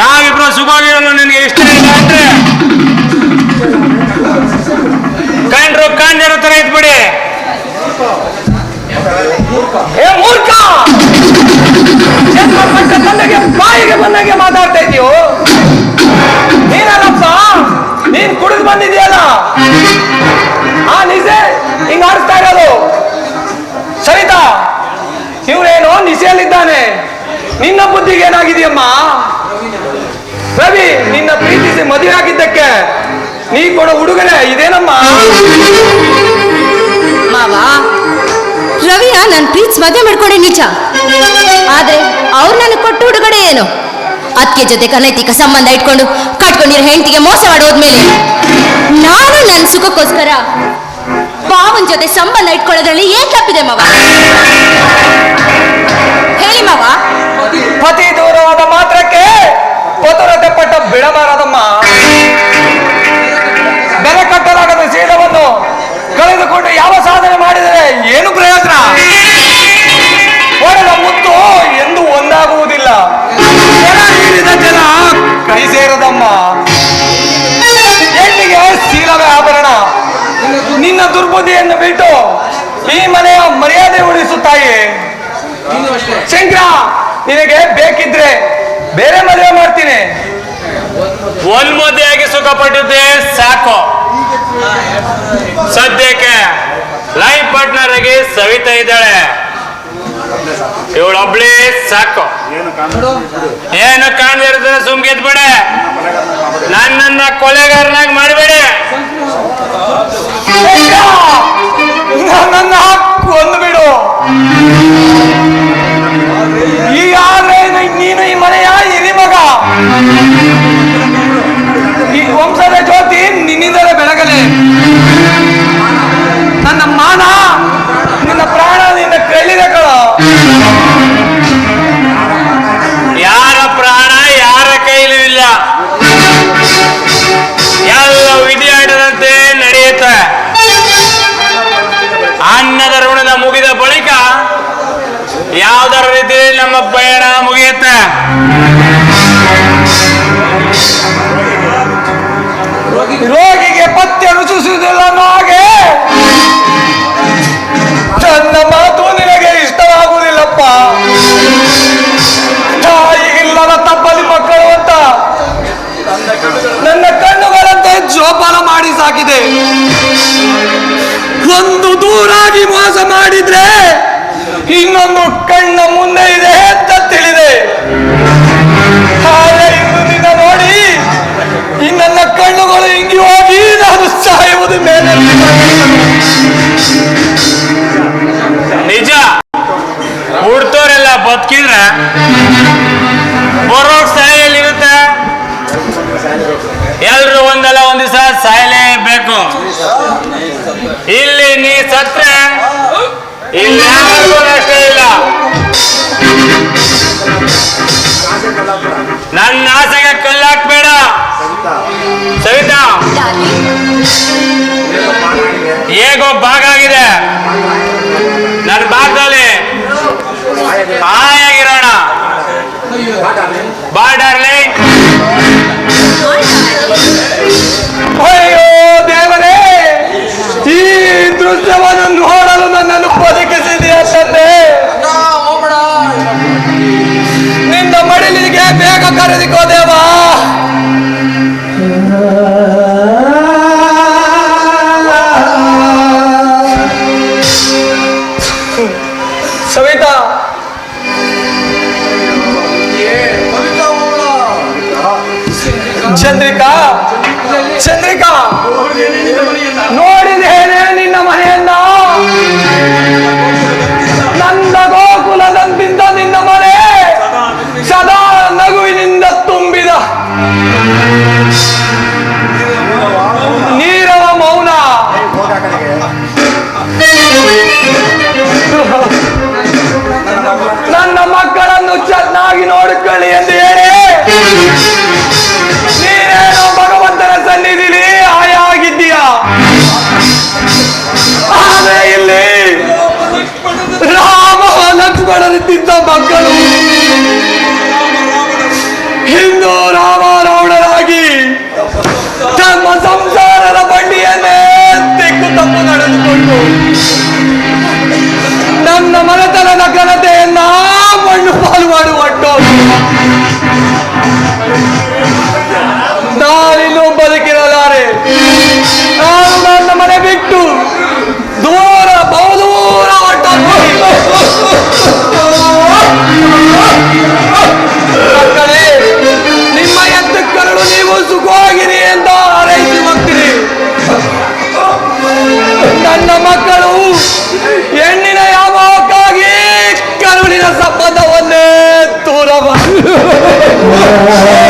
ನಾವಿಬ್ರು ಸುಖವಾಗಿರೋದು ನಿನಗೆ ಇಷ್ಟ ಇಲ್ಲ ಅಂದ್ರೆ? ಕಂಡ್ರು ಕಾಂಜರ ತರ ಇದ್ಬಿಡಿ ಏ ಮೂರ್ಖ! ನಿನ್ನ ಬುದ್ಧಿಗೆ ಏನಾಗಿದೆಯಮ್ಮ? ರವಿ ನಿನ್ನ ಪ್ರೀತಿಸಿ ಮದುವೆ ಆಗಿದ್ದಕ್ಕೆ ನೀ ಕೊಡೋ ಉಡುಗೊರೆ ಇದೇನಮ್ಮ? ಮಾವ ರವಿ ನಾನು ಪ್ರೀತಿ ಮದುವೆ ಮಾಡ್ಕೊಂಡೆ ನಿಜ. ಆದ್ರೆ ಅವ್ರು ನನಗೆ ಕೊಟ್ಟು ಉಡುಗೊಡೆ ಏನು? ಅದಕ್ಕೆ ಜೊತೆ ಕನೈತಿಕ ಸಂಬಂಧ ಇಟ್ಕೊಂಡು ಕಟ್ಕೊಂಡಿರೋ ಹೆಂಡತಿಗೆ ಮೋಸ ಮಾಡೋದ್ಮೇಲೆ ನಾನು ನನ್ನ ಸುಖಕ್ಕೋಸ್ಕರ ಪಾವನ್ ಜೊತೆ ಸಂಬಂಧ ಇಟ್ಕೊಳ್ಳೋದ್ರಲ್ಲಿ ಏನ್ ತಪ್ಪಿದೆ ಮಾವ? ಹೇಳಿ ಮಾವ. ಪತಿ ದೂರವಾದ ಮಾತ್ರಕ್ಕೆ ಪತುರತೆ ಪಟ್ಟ ಬಿಡಬಾರದಮ್ಮ. ಬೆಲೆ ಕಟ್ಟಲಾಗದ ಶೀಲವನ್ನು ಕಳೆದುಕೊಂಡು ಯಾವ ಸಾಧನೆ ಮಾಡಿದರೆ ಏನು ಪ್ರಯೋಜನ? ಒಡೆದ ಮುತ್ತು ಎಂದು ಒಂದಾಗುವುದಿಲ್ಲ. ಜನ ಕೈ ಸೇರದಮ್ಮ. ಹೆಣ್ಣಿಗೆ ಶೀಲವೇ ಆಭರಣ ನಿನ್ನ ದುರ್ಬುದ್ಧಿಯನ್ನು ಬಿಟ್ಟು ಈ ಮನೆಯ ಮರ್ಯಾದೆ ಉಳಿಸುತ್ತಾಯಿ ಶಂಕರ ನಿನಗೆ ಬೇಕಿದ್ರೆ ಬೇರೆ ಮದುವೆ ಮಾಡ್ತೀನಿ. ಒಂದ್ ಮದುವೆಯಾಗಿ ಸುಖ ಪಟ್ಟಿದ್ದೆ ಸಾಕು. ಸದ್ಯಕ್ಕೆ ಲೈಫ್ ಪಾರ್ಟ್ನರ್ ಆಗಿ ಸವಿತಾ ಇದ್ದಾಳೆ. ಇವಳೊಬ್ಳೇ ಸಾಕು. ಏನು ಕಾಣದೇ ಇರ್ತದೆ ಸುಮ್ಗೆದ್ ಬಿಡೆ. ನನ್ನನ್ನ ಕೊಲೆಗಾರನಾಗಿ ಮಾಡಬೇಡ. ನನ್ನ ಕೊಂದು ಬಿಡು ನನ್ನ ಕಣ್ಣುಗಳಂತೆ ಜೋಪಾನ ಮಾಡಿ ಸಾಕಿದೆ. ಒಂದು ದೂರಾಗಿ ಮೋಸ ಮಾಡಿದ್ರೆ ಇನ್ನೊಂದು ಕಣ್ಣ ಮುಂದೆ ಇದೆ ಅಂತ ದೃಶ್ಯವನ್ನು ನೋಡಲು ನನ್ನನ್ನು ಬದುಕಿಸಿದೆಯ ತಂದೆ. ನಿನ್ನ ಮಡಿಲಿಗೆ ಬೇಗ ಕರೆದಿಕೋ ದೇವಾ. ಸವಿತಾ. ಚಂದ್ರಿಕಾ. ಚಂದ್ರಿಕಾ. ನೋಡಿ, ಹೇಳಿ. ನನ್ನ ಗೋಕುಲದಂತಿದ್ದ ನಿನ್ನ ಮನೆ ಸದಾ ನಗುವಿನಿಂದ ತುಂಬಿದ. ನೀರವ ಮೌನ. ನನ್ನ ಮಕ್ಕಳನ್ನು ಚೆನ್ನಾಗಿ ನೋಡಿಕೊಳ್ಳಿ ಎಂದು Senhor.